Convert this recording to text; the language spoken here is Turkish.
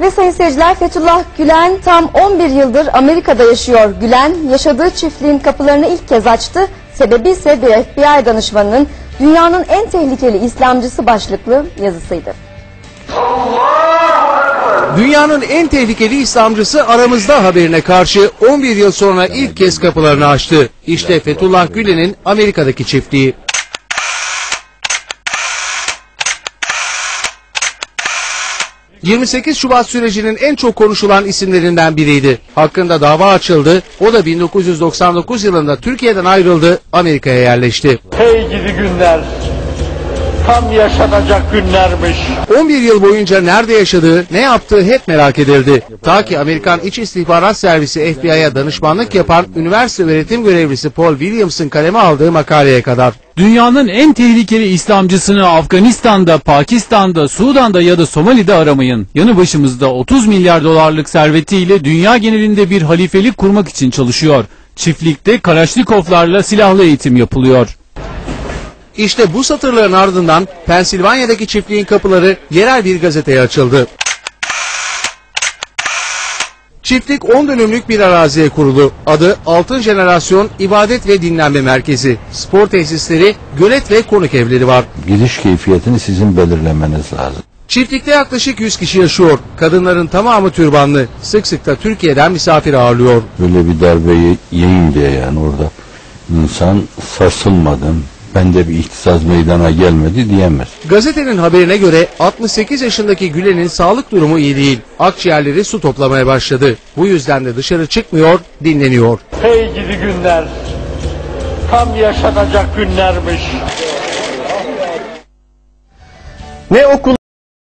Ve sayın seyirciler Fethullah Gülen tam 11 yıldır Amerika'da yaşıyor. Gülen yaşadığı çiftliğin kapılarını ilk kez açtı. Sebebi ise bir FBI danışmanının dünyanın en tehlikeli İslamcısı başlıklı yazısıydı. Dünyanın en tehlikeli İslamcısı aramızda haberine karşı 11 yıl sonra ilk kez kapılarını açtı. İşte Fethullah Gülen'in Amerika'daki çiftliği. ...28 Şubat sürecinin en çok konuşulan isimlerinden biriydi. Hakkında dava açıldı. O da 1999 yılında Türkiye'den ayrıldı, Amerika'ya yerleşti. Hey gidi günler. Tam yaşanacak günlermiş. 11 yıl boyunca nerede yaşadığı, ne yaptığı hep merak edildi. Ta ki Amerikan İç İstihbarat Servisi FBI'ya danışmanlık yapan üniversite öğretim görevlisi Paul Williams'ın kaleme aldığı makaleye kadar. Dünyanın en tehlikeli İslamcısını Afganistan'da, Pakistan'da, Sudan'da ya da Somali'de aramayın. Yanı başımızda 30 milyar dolarlık servetiyle dünya genelinde bir halifelik kurmak için çalışıyor. Çiftlikte Kalaşnikovlarla silahlı eğitim yapılıyor. İşte bu satırların ardından Pensilvanya'daki çiftliğin kapıları yerel bir gazeteye açıldı. Çiftlik 10 dönümlük bir araziye kurulu. Adı Altın Jenerasyon İbadet ve Dinlenme Merkezi. Spor tesisleri, gölet ve konuk evleri var. Giriş keyfiyetini sizin belirlemeniz lazım. Çiftlikte yaklaşık 100 kişi yaşıyor. Kadınların tamamı türbanlı. Sık sık da Türkiye'den misafir ağırlıyor. Böyle bir darbeyi yiyeyim diye yani orada insan sarsılmadım. Bende bir ihtisas meydana gelmedi diyemez. Gazetenin haberine göre 68 yaşındaki Gülen'in sağlık durumu iyi değil. Akciğerleri su toplamaya başladı. Bu yüzden de dışarı çıkmıyor, dinleniyor. Hey gidi günler. Tam yaşanacak günlermiş. Ne okul